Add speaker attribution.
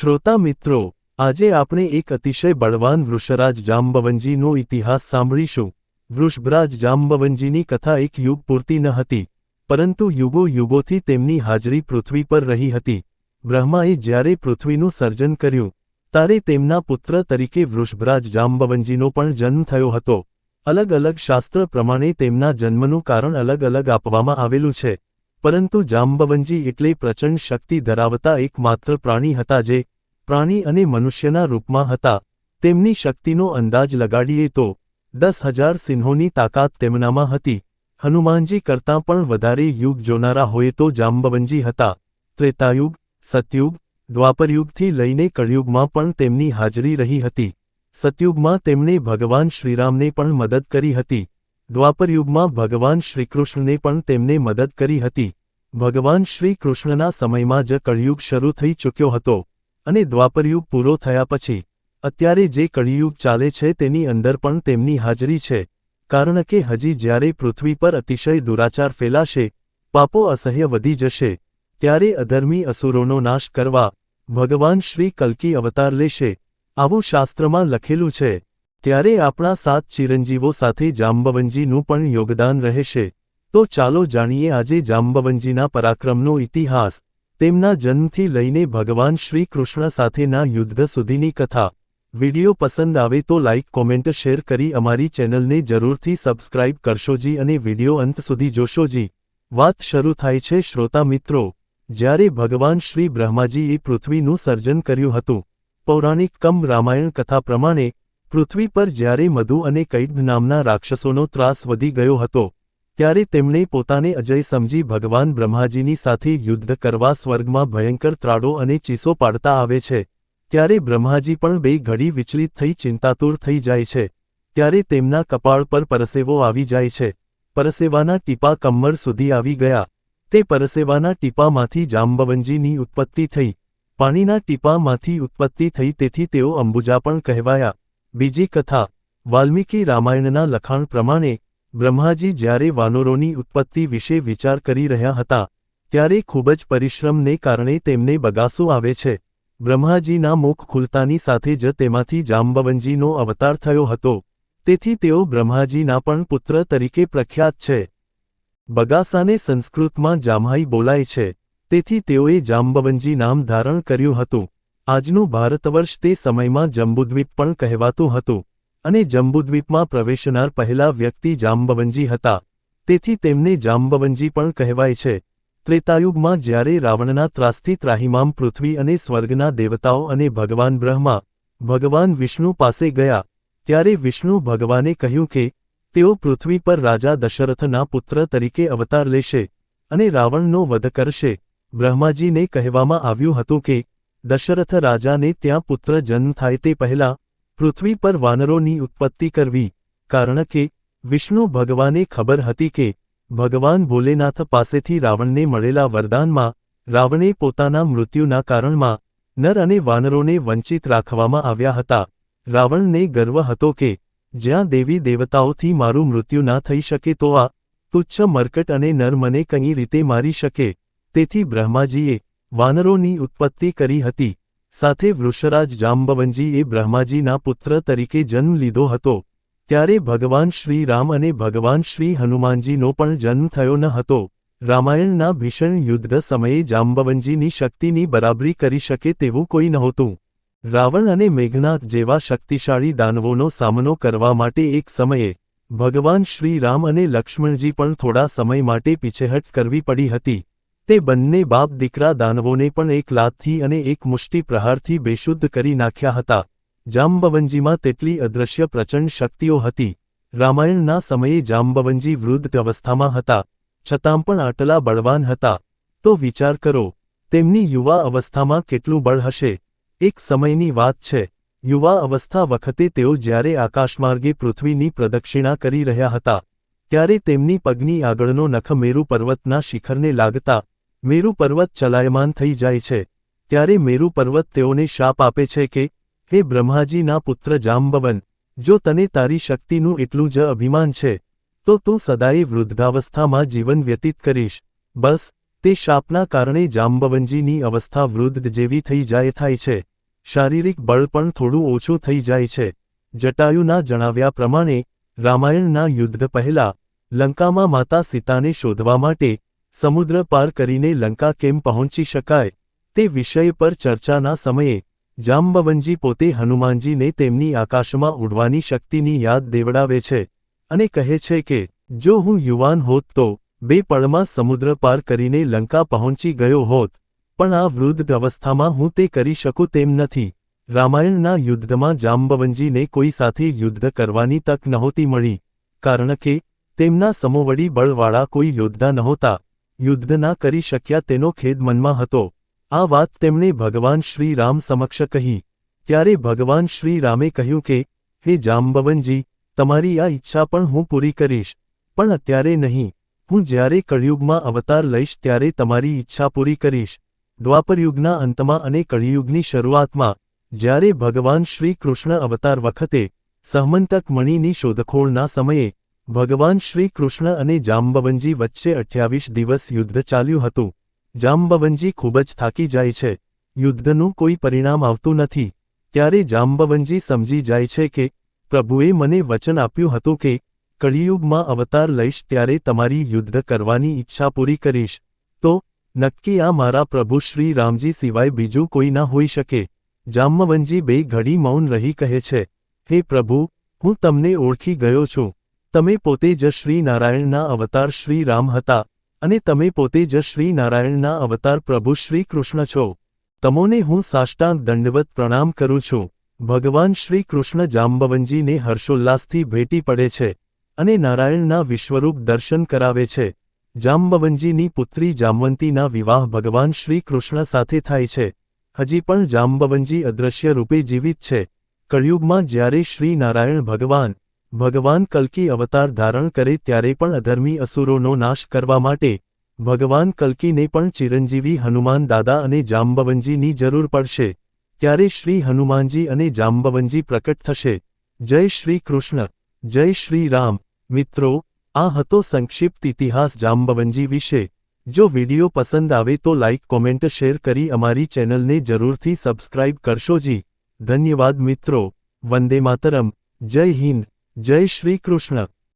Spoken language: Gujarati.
Speaker 1: શ્રોતા મિત્રો, આજે આપણે એક અતિશય બળવાન વૃષરાજ જાંબવનજીનો ઇતિહાસ સાંભળીશું. વૃષભરાજ જાંબવનજીની કથા એક યુગ પૂરતી ન હતી, પરંતુ યુગો યુગોથી તેમની હાજરી પૃથ્વી પર રહી હતી. બ્રહ્માએ જ્યારે પૃથ્વીનું સર્જન કર્યું તારે તેમના પુત્ર તરીકે વૃષભરાજ જાંબવનજીનો પણ જન્મ થયો હતો. અલગ અલગ શાસ્ત્ર પ્રમાણે તેમના જન્મનું કારણ અલગ અલગ આપવામાં આવેલું છે. પરંતુ જાંબવંજી એટલે પ્રચંડ શક્તિ ધરાવતા એકમાત્ર પ્રાણી હતા જે પ્રાણી અને મનુષ્યના રૂપમાં હતા. તેમની શક્તિનો અંદાજ લગાડીએ તો દસ હજાર સિંહોની તાકાત તેમનામાં હતી. હનુમાનજી કરતાં પણ વધારે યુગ જોનારા હોય તો જાંબવંજી હતા. ત્રેતાયુગ, સતયુગ, દ્વાપરયુગથી લઈને કળયુગમાં પણ તેમની હાજરી રહી હતી. સતયુગમાં તેમણે ભગવાન શ્રીરામને પણ મદદ કરી હતી. દ્વાપરયુગમાં ભગવાન શ્રીકૃષ્ણને પણ તેમને મદદ કરી હતી. ભગવાન શ્રી કૃષ્ણના સમયમાં જ કળિયુગ શરૂ થઈ ચૂક્યો હતો અને દ્વાપરયુગ પૂરો થયા પછી, અત્યારે જે કળિયુગ ચાલે છે તેની અંદર પણ તેમની હાજરી છે. કારણ કે હજી જ્યારે પૃથ્વી પર અતિશય દુરાચાર ફેલાશે, પાપો અસહ્ય વધી જશે, ત્યારે અધર્મી અસુરોનો નાશ કરવા ભગવાન શ્રી કલ્કી અવતાર લેશે. આવું શાસ્ત્રમાં લખેલું છે. ત્યારે આપણા સાત ચિરંજીવો સાથે જાંબવંજીનું પણ યોગદાન રહેશે. તો ચાલો જાણીએ આજે જાંબવંજીના પરાક્રમનો ઇતિહાસ. તેમના જન્મથી લઈને ભગવાન શ્રી કૃષ્ણ સાથેના યુદ્ધ સુધીની કથા. વિડિયો પસંદ આવે તો લાઇક કોમેન્ટ, શેર કરી અમારી ચેનલને જરૂરથી સબસ્ક્રાઇબ કરશોજી અને વિડિયો અંત સુધી જોશોજી વાત શરૂ થાય છે શ્રોતા મિત્રો. જ્યારે ભગવાન શ્રી બ્રહ્માજીએ પૃથ્વીનું સર્જન કર્યું હતું. પૌરાણિક કમ રામાયણ કથા પ્રમાણે પૃથ્વી પર જ્યારે મધુ અને કૈડ નામના રાક્ષસોનો ત્રાસ વધી ગયો હતો, ત્યારે તેમણે પોતાને અજય સમજી ભગવાન બ્રહ્માજીની સાથે યુદ્ધ કરવા સ્વર્ગમાં ભયંકર ત્રાડો અને ચીસો પાડતા આવે છે, ત્યારે બ્રહ્માજી પણ બે ઘડી વિચલિત થઈ ચિંતાતુર થઈ જાય છે, ત્યારે તેમના કપાળ પર પરસેવો આવી જાય છે, પરસેવાના ટીપા કમર સુધી આવી ગયા, તે પરસેવાના ટીપામાંથી જાંબવનજીની ઉત્પત્તિ થઈ, પાણીના ટીપામાંથી ઉત્પત્તિ થઈ તેથી તેઓ અંબુજા પણ કહેવાયા. બીજી કથા, વાલ્મીકી રામાયણના લખાણ પ્રમાણે, બ્રહ્માજી જ્યારે વાનરોની ઉત્પત્તિ વિશે વિચાર કરી રહ્યા હતા, ત્યારે ખૂબ જ પરિશ્રમને કારણે તેમને બગાસો આવે છે. બ્રહ્માજીના મુખ ખુલતાની સાથે જ તેમાંથી જાંબવનજીનો અવતાર થયો હતો. તેથી તેઓ બ્રહ્માજીના પણ પુત્ર તરીકે પ્રખ્યાત છે. બગાસાને સંસ્કૃતમાં જામહાઈ બોલાય છે. તેથી તેઓએ જાંબવનજી નામ ધારણ કર્યું હતું. આજનું ભારતવર્ષ તે સમયમાં જંબુદ્વીપ પણ કહેવાતું હતું અને જંબુદ્વીપમાં પ્રવેશનાર પહેલા વ્યક્તિ જાંબવંજી હતા. તેથી તેમને જાંબવંજી પણ કહેવાય છે. ત્રેતાયુગમાં જ્યારે રાવણના ત્રાસથી ત્રાહિમામ પૃથ્વી અને સ્વર્ગના દેવતાઓ અને ભગવાન બ્રહ્મા, ભગવાન વિષ્ણુ પાસે ગયા, ત્યારે વિષ્ણુ ભગવાને કહ્યું કે, તેઓ પૃથ્વી પર રાજા દશરથના પુત્ર તરીકે અવતાર લેશે અને રાવણનો વધ કરશે. બ્રહ્માજીને કહેવામાં આવ્યું હતું કે દશરથ રાજાને ત્યાં પુત્ર જન્મ થાય તે પહેલાં પૃથ્વી પર વાનરોની ઉત્પત્તિ કરવી, કારણ કે વિષ્ણુ ભગવાને ખબર હતી કે ભગવાન ભોલેનાથ પાસેથી રાવણને મળેલા વરદાનમાં રાવણે પોતાના મૃત્યુના કારણમાં નર અને વાનરોને વંચિત રાખવામાં આવ્યા હતા. રાવણને ગર્વ હતો કે જ્યાં દેવી દેવતાઓથી મારું મૃત્યુ ના થઈ શકે તો આ તુચ્છ મરકટ અને નર મને કઈ રીતે મારી શકે? તેથી બ્રહ્માજીએ વાનરોની ઉત્પત્તિ કરી હતી. સાથે વૃષરાજ જાંબવનજીએ બ્રહ્માજીના પુત્ર તરીકે જન્મ લીધો હતો. ત્યારે ભગવાન શ્રી રામ અને ભગવાન શ્રી હનુમાનજીનો પણ જન્મ થયો ન હતો. રામાયણના ભીષણ યુદ્ધ સમયે જાંબવનજીની શક્તિની બરાબરી કરી શકે તેવું કોઈ નહોતું. રાવણ અને મેઘનાથ જેવા શક્તિશાળી દાનવોનો સામનો કરવા માટે એક સમયે, ભગવાન શ્રી રામ અને લક્ષ્મણજી પણ થોડા સમય માટે પીછેહટ કરવી પડી હતી. તે બંને બાપ દીકરા દાનવોને પણ એક લાતથી અને એક મુષ્ટિ પ્રહારથી બેશુદ્ધ કરી નાખ્યા હતા. જાંબવંજીમાં તેટલી અદૃશ્ય પ્રચંડ શક્તિઓ હતી. રામાયણના સમયે જાંબવંજી વૃદ્ધ અવસ્થામાં હતા. છતાં પણ આટલા બળવાન હતા. તો વિચાર કરો, તેમની યુવા અવસ્થામાં કેટલું બળ હશે? એક સમયની વાત છે. યુવા અવસ્થા વખતે તેઓ જ્યારે આકાશમાર્ગે પૃથ્વીની પ્રદક્ષિણા કરી રહ્યા હતા, ત્યારે તેમની પગની આગળનો નખમેરુ પર્વતના શિખરને લાગતા મેરુ પર્વત ચલાયમાન થઈ જાય છે. ત્યારે મેરુ પર્વત તેઓને શાપ આપે છે કે, હે બ્રહ્માજીના પુત્ર જાંબવન, જો તને તારી શક્તિનું એટલું જ અભિમાન છે, તો તું સદાય વૃદ્ધાવસ્થામાં જીવન વ્યતીત કરીશ. બસ, તે શાપના કારણે જાંબવનજીની અવસ્થા વૃદ્ધ જેવી થઈ જાય થાય છે. શારીરિક બળ પણ થોડું ઓછું થઈ જાય છે. જટાયુના જણાવ્યા પ્રમાણે, રામાયણના યુદ્ધ પહેલા, લંકામાં માતા સીતાને શોધવા માટે સમુદ્ર પાર કરીને લંકા કેમ પહોંચી શકાય તે વિષય પર ચર્ચાના સમયે જાંબવંજી પોતે હનુમાનજીને તેમની આકાશમાં ઉડવાની શક્તિની યાદ દેવડાવે છે અને કહે છે કે, જો હું યુવાન હોત તો બે પળમાં સમુદ્ર પાર કરીને લંકા પહોંચી ગયો હોત, પણ આ વૃદ્ધ અવસ્થામાં હું તે કરી શકું તેમ નથી. રામાયણના યુદ્ધમાં જાંબવનજીને કોઈ સાથે યુદ્ધ કરવાની તક નહોતી મળી, કારણ કે તેમના સમોવડી બળવાળા કોઈ યોદ્ધા નહોતા. યુદ્ધ ના કરી શક્યા તેનો ખેદ મનમાં હતો. આ વાત તેમણે ભગવાન શ્રી રામ સમક્ષ કહી. ત્યારે ભગવાન શ્રી રામે કહ્યું કે, હે જામ્બવનજી તમારી આ ઈચ્છા પણ હું પૂરી કરીશ. પણ અત્યારે નહીં. હું જ્યારે કળિયુગમાં અવતાર લઈશ ત્યારે તમારી ઈચ્છા પૂરી કરીશ. દ્વાપરયુગના અંતમાં અને કળિયુગની શરૂઆતમાં, જ્યારે ભગવાન શ્રી કૃષ્ણ અવતાર વખતે, સહમંતક મણિની શોધખોળના સમયે ભગવાન શ્રી કૃષ્ણ અને જાંબવંજી વચ્ચે અઠ્યાવીસ દિવસ યુદ્ધ ચાલ્યું હતું. જાંબવંજી ખૂબ જ થાકી જાય છે. યુદ્ધનું કોઈ પરિણામ આવતું નથી. ત્યારે જાંબવનજી સમજી જાય છે કે, પ્રભુએ મને વચન આપ્યું હતું કે, કળિયુગમાં અવતાર લઈશ ત્યારે તમારી યુદ્ધ કરવાની ઈચ્છા પૂરી કરીશ. તો, નક્કી આ મારા પ્રભુ શ્રી રામજી સિવાય બીજું કોઈ ના હોઈ શકે. જામવનજી બે ઘડી મૌન રહી કહે છે, હે પ્રભુ, હું તમને ઓળખી ગયો છું. તમે પોતે જ શ્રી નારાયણના અવતાર શ્રી રામ હતા અને તમે પોતે જ શ્રી નારાયણના અવતાર પ્રભુ શ્રી કૃષ્ણ છો. તમોને હું સાષ્ટાંગ દંડવત પ્રણામ કરું છું. ભગવાન શ્રી કૃષ્ણ જાંબવનજીને હર્ષોલ્લાસથી ભેટી પડે છે અને નારાયણના વિશ્વરૂપ દર્શન કરાવે છે. જાંબવનજીની પુત્રી જામવંતીના વિવાહ ભગવાન શ્રી કૃષ્ણ સાથે થાય છે. હજી પણ જાંબવંજી અદૃશ્ય રૂપે જીવિત છે. કળિયુગમાં જ્યારે શ્રી નારાયણ ભગવાન ભગવાન કલ્કી અવતાર ધારણ કરે ત્યારે પણ અધર્મી અસુરોનો નાશ કરવા માટે, ભગવાન કલ્કીને પણ ચિરંજીવી હનુમાન દાદા અને જાંબવંજીની જરૂર પડશે. ત્યારે શ્રી હનુમાનજી અને જાંબવંજી પ્રકટ થશે. જય શ્રી કૃષ્ણ, જય શ્રી રામ. મિત્રો, આ હતો સંક્ષિપ્ત ઇતિહાસ જાંબવનજી વિશે. જો વિડિયો પસંદ આવે તો લાઇક કોમેન્ટ, શેર કરી અમારી ચેનલને જરૂરથી સબસ્ક્રાઇબ કરશો જી. ધન્યવાદ મિત્રો. વંદે માતરમ. જય હિન્દ. જય શ્રી કૃષ્ણ.